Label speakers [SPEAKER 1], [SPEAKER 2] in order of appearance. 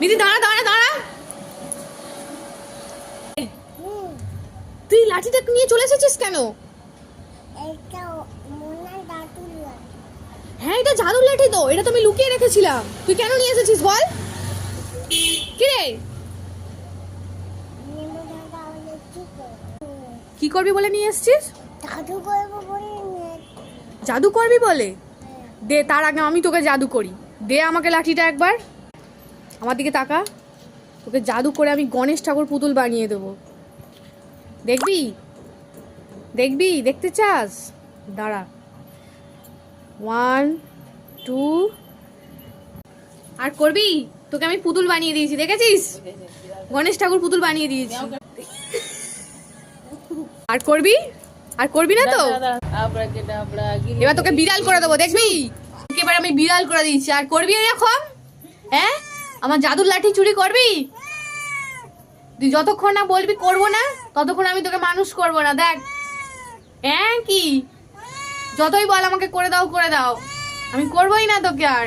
[SPEAKER 1] দিদি দাঁড়া দাঁড়া দাঁড়া। তুই লাঠিটা নিয়ে চলে এসেছিস কেন? হ্যাঁ এটা জাদুর লাঠি তো এটা তো আমি লুকিয়ে রেখেছিলাম। তুই কেন নিয়ে এসেছিস বল? কি রে?
[SPEAKER 2] নেমো দাদা বলে কি করবি?
[SPEAKER 1] বলে নিয়ে এসেছিস?
[SPEAKER 2] করব বলে
[SPEAKER 1] জাদু করবি বলে? দে তার আগে আমি তোকে জাদু করি। দে আমাকে লাঠিটা একবার। আমার দিকে তাকা। তোকে জাদু করে আমি গণেশ ঠাকুর পুতুল বানিয়ে দেবো। দেখবি? দেখবি? দেখতে চাস? দাঁড়া। ওয়ান টু আর করবি? তোকে আমি পুতুল বানিয়ে দিয়েছি, দেখেছিস? গণেশ ঠাকুর পুতুল বানিয়ে দিয়েছি। আর করবি? আর করবি না তো? এবার তোকে বিড়াল করে দেবো, দেখবি? এবার আমি বিড়াল করে দিয়েছি, আর করবি এরকম? আমার জাদুর লাঠি চুরি করবি? তুই যতক্ষণ না বলবি করব না, ততক্ষণ আমি তোকে মানুষ করব না, দেখ। হ্যাঁ কি? যতই বল আমাকে, করে দাও করে দাও। আমি করবোই না তোকে আর।